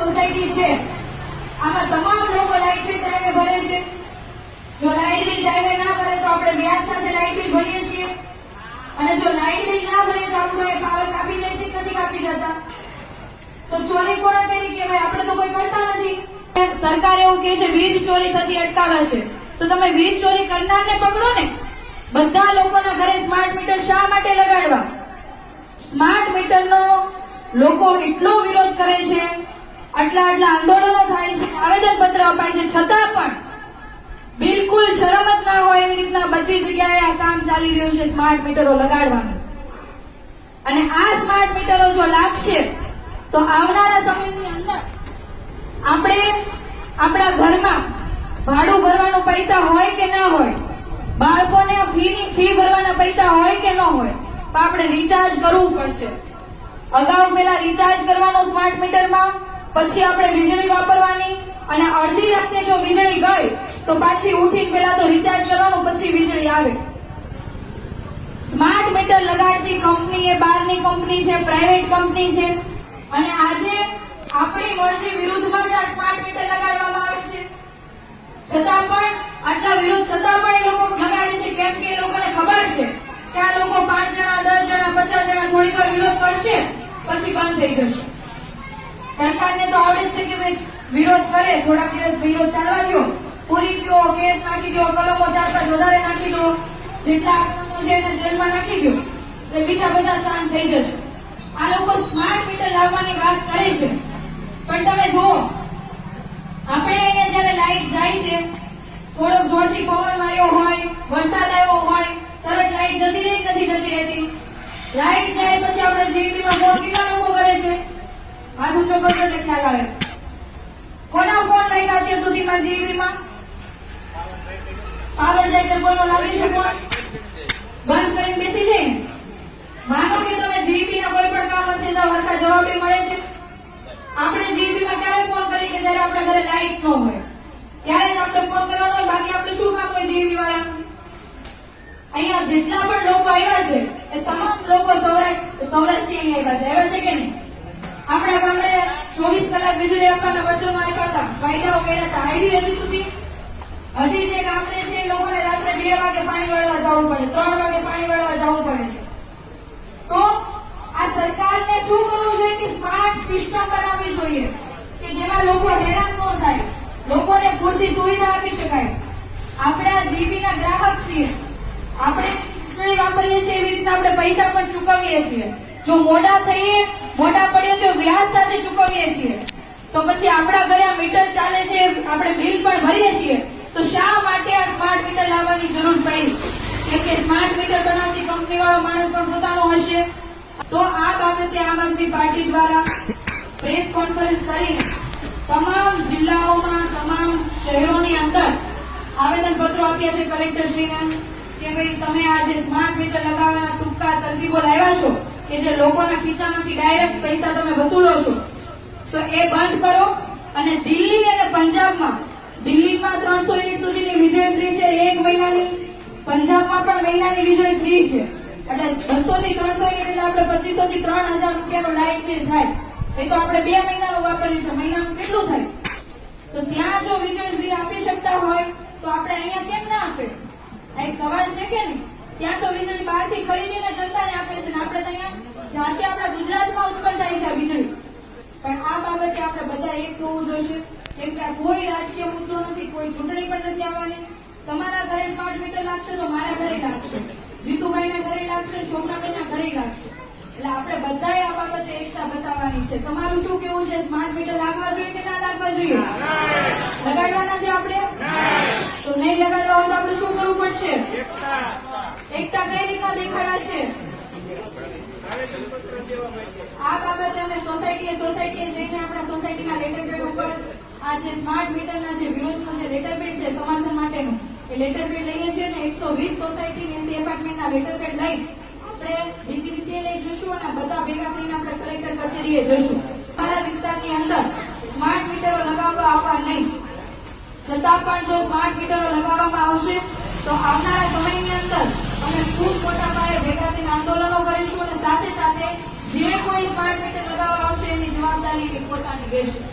Society છે. આમાં તમામ લોકો લાઇટ બિલ ટાઈમે ભરે છે. જો લાઇટ બિલ ટાઈમે ના ભરે તો આપણે વ્યાજ સાથે લાઇટ બિલ ભરીએ છીએ. અને જો લાઇટ બિલ ના ભરીએ તો આપણું એ પાવર કાપી લે છે, નથી કાપી જતા. તો ચોરી કોણે કરી કહેવાય? આપણે તો કોઈ કરતા નથી. સરકાર એવું કહે છે, વીજ ચોરી થતી છે. તો તમે વીજ ચોરી કરનારને પકડો ને. બધા લોકોના ઘરે સ્માર્ટ મીટર શા માટે લગાડવા? સ્માર્ટ મીટરનો લોકો એટલો વિરોધ કરે છે આટલા આટલા આંદોલનો થાય છે આવેદન પત્ર અપાય છે, છતાં પણ બિલકુલ શરમ જ ના હોય એવી રીતના બધી જગ્યાએ આ કામ ચાલી રહ્યું છે સ્માર્ટ મીટરો લગાડવાનું. અને આ સ્માર્ટ મીટરો જો લાગશે, તો આવનારા સમયની અંદર આપણે આપણા ઘરમાં ભાડું ભરવાનું પૈસા હોય કે ના હોય, બાળકોને ફીની ફી ભરવાના પૈસા હોય કે ન હોય, તો આપણે રિચાર્જ કરવું પડશે. અગાઉ પેલા રિચાર્જ કરવાનો સ્માર્ટ મીટરમાં પછી આપણે વીજળી વાપરવાની અને અડધી રાતે જો વીજળી ગઈ, તો પાછી ઉઠીને પેલા તો રિચાર્જ કરવાનું પછી વીજળી આવે. સ્માર્ટ મીટર લગાડતી કંપની એ બહારની કંપની છે પ્રાઇવેટ કંપની છે. અને આજે આપણી મરજી વિરુદ્ધમાં જ સ્માર્ટ મીટર લગાડવામાં આવે છે. છતાં પણ આટલા વિરોધ છતાં પણ એ લોકો લગાડે છે. કેમ કે એ લોકોને ખબર છે કે આ લોકો પાંચ જણા, દસ જણા, પચાસ જણા થોડીક વાર વિરોધ કરશે, પછી બંધ થઈ જશે. સરકારને તો આવડે છે કે ભાઈ વિરોધ કરે, થોડાક દિવસ વિરોધ ચાલવા દો પૂરી દો કેસ નાખી દો કલમો ચાર પાંચ વધારે નાખી દો, જેટલા કલમો છે એને જેલમાં નાખી દો એટલે બીજા બધા શાંત થઈ જશે. આ લોકો સ્માર્ટ મીટર લાવવાની વાત કરે છે. પણ તમે જુઓ, આપણે અહીંયા જયારે લાઈટ જાય છે, થોડોક જોરથી પવન આવ્યો હોય, વરસાદ આવ્યો હોય, તરત લાઈટ જતી રહી, નથી જતી રહેતી. લાઈટ જાય પછી આપણે જીવીમાં ફોન કેટલા ઊંચો કરજો એટલે ખ્યાલ આવે. કોના ફોન લાગ્યા અત્યાર સુધીમાં જીબી માં પાવર તો કોનો લાગી છે ફોન બંધ કરીને બેસી જાય માનો કે તમે જીવી ના કોઈ પણ કામ અંતે હરખા જવાબ મળે છે. આપણે જીવી માં ક્યારે ફોન કરી કે જયારે આપણા ઘરે લાઈટ ન હોય? ત્યારે આપણે ફોન કરવાનો હોય, બાકી આપણે શું કામ હોય જીવી વાળા અહીંયા જેટલા પણ લોકો આવ્યા છે, એ તમામ લોકો સૌરાષ્ટ્ર સૌરાષ્ટ્રથી અહીંયા આવ્યા છે. આવ્યા છે કે નહીં? આપણા ગામડે ચોવીસ કલાક વીજળી આપવાના વચનો આપ્યા હતા. વાયદાઓ કર્યા હતા. આઈડી હજી સુધી? હજી જે ગામડે છે એ લોકોને રાત્રે બે વાગે પાણી વળવા જવું પડે. ત્રણ વાગે પાણી વળવા જવું પડે છે. તો આ સરકારને શું કરવું જોઈએ કે સ્માર્ટ સિસ્ટમ બનાવવી જોઈએ? કે જેમાં લોકો હેરાન ન થાય. લોકોને પૂરતી સુવિધા આપી શકાય. આપણે આ જીબી ગ્રાહક છીએ. આપણે વીજળી વાપરીએ છીએ એવી રીતના આપણે પૈસા પણ ચૂકવીએ છીએ. જો મોડા થઈએ, મોડા પડીએ તો વ્યાજ સાથે ચૂકવીએ છીએ. તો પછી આપણા ઘરે આ મીટર ચાલે છે, આપણે બિલ પણ ભરીએ છીએ. તો શા માટે આ સ્માર્ટ મીટર લાવવાની જરૂર પડી? કેમ કે સ્માર્ટ મીટર બનાવતી કંપની વાળો માણસ પણ પોતાનો હશે. તો આ બાબતે આમ આદમી પાર્ટી દ્વારા પ્રેસ કોન્ફરન્સ કરીને તમામ જિલ્લાઓમાં, તમામ શહેરોની અંદર આવેદન પત્રો આપ્યા છે કલેક્ટરશ્રીને કે ભાઈ તમે આ જે સ્માર્ટ મીટર લગાવવાના ટૂંકા તરકીબો લાવ્યા છો કે જે લોકોના ખિસ્સામાંથી ડાયરેક્ટ પૈસા તમે વસૂલો છો, તો એ બંધ કરો. અને દિલ્હી અને પંજાબમાં, દિલ્હીમાં ત્રણસો યુનિટ સુધીની વિજય ફ્રી છે એક મહિનાની. પંજાબમાં પણ મહિનાની વિજય ફ્રી છે. એટલે બસો થી ત્રણસો યુનિટ આપણે પચીસો થી ત્રણ હજાર રૂપિયાનો લાઇટ બિલ થાય. એ તો આપણે બે મહિનાનું વાપરીએ છીએ મહિનાનું કેટલું થાય? તો ત્યાં જો વિજય ફ્રી આપી શકતા હોય, તો આપણે અહીંયા કેમ ના આપે? આ એક સવાલ છે કે નહીં? ત્યાં તો વીજળી બહારથી ખરીદીને જનતાને આપે છે ને આપણે તો અહીંયા જાતે આપણા ગુજરાતમાં ઉત્પન્ન થાય છે આ વીજળી પણ આ બાબતે આપણે બધા એક થવું જોઈશે કેમ કે કોઈ રાજકીય મુદ્દો નથી, કોઈ ચૂંટણી પણ નથી આવવાની. તમારા ઘરે સ્માર્ટ મીટર લાગશે તો મારા ઘરે લાગશે. જીતુભાઈના ઘરે લાગશે શોભનાબેનના ઘરે લાગશે. એટલે આપણે બધાએ આ બાબતે એકતા બતાવવાની છે. તમારું શું કેવું છે? સ્માર્ટ મીટર લાગવા જોઈએ કે ના લાગવા જોઈએ? લગાડવાના છે આપણે? તો નહીં લગાડવા હોય તો આપણે શું કરવું પડશે? એકતા કઈ રીતના દેખાડાશે? આ બાબતે અમે સોસાયટીએ સોસાયટીએ જઈને આપણા સોસાયટીના લેટર બેડ ઉપર આ જે સ્માર્ટ મીટરના જે વિરોધનો જે લેટર બેડ છે સમર્થન માટેનું, એ લેટર બેડ લઈએ છીએ ને એકસો વીસ સોસાયટી એસી એપાર્ટમેન્ટના લેટર બેડ લઈ આપણે ડીજીવીસીએ લઈ જશું અને બધા ભેગા થઈને આપણે કલેક્ટર કચેરીએ જશું અમારા વિસ્તારની અંદર સ્માર્ટ મીટરો લગાવવા આવવા નહીં. છતાં પણ જો સ્માર્ટ મીટરો લગાવવામાં આવશે, તો આવનારા સમયની અંદર અમે ખૂબ મોટા પાયે ભેગા થઈને આંદોલનો કરીશું